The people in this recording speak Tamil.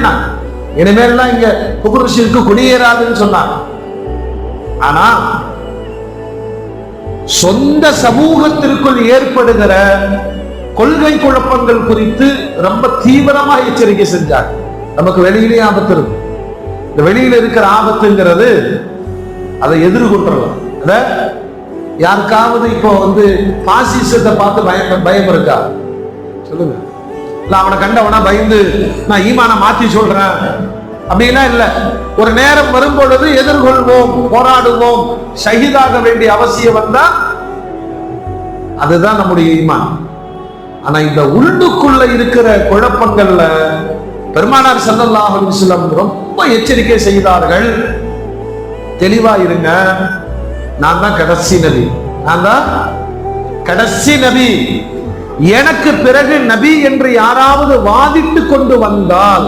நிப்பாட்டினாங்க இனிமேல்லாம் இங்க குபுருஷிற்கு குடியேறாதுன்னு சொன்னாங்க. ஆனா சொந்த சமூகத்திற்குள் ஏற்படுகிற கொள்கை குழப்பங்கள் குறித்து ரொம்ப தீவிரமா எச்சரிக்கை செஞ்சாங்க. நமக்கு வெளியிலேயே ஆபத்து இருக்கு. இந்த வெளியில இருக்கிற ஆபத்துங்கிறது அதை எதிர்கொண்டுறலாம். அத யாருக்காவது இப்போ வந்து பாசிசத்தை பார்த்து பயம் பயம் இருக்கா சொல்லுங்க. நான் அவனை கண்டவனா பயந்து நான் ஈமான மாத்தி சொல்றேன். அப்படின்னா இல்லை. ஒரு நேரம் வரும்பொழுது எதிர்கொள்வோம் போராடுவோம் ஷகிதாக வேண்டிய அவசியம் வந்தா அதுதான் நம்முடைய ஈமான். ஆனா இந்த உள்ளுக்குள்ள இருக்கிற குழப்பங்கள்ல பெருமானார் ஸல்லல்லாஹு சிலம் ரொம்ப எச்சரிக்கை செய்தார்கள். தெளிவா இருங்க. நான் தான் கடைசி நபி. நான் தான் கடைசி நபி. எனக்கு பிறகு நபி என்று யாராவது வாதிட்டு கொண்டு வந்தால்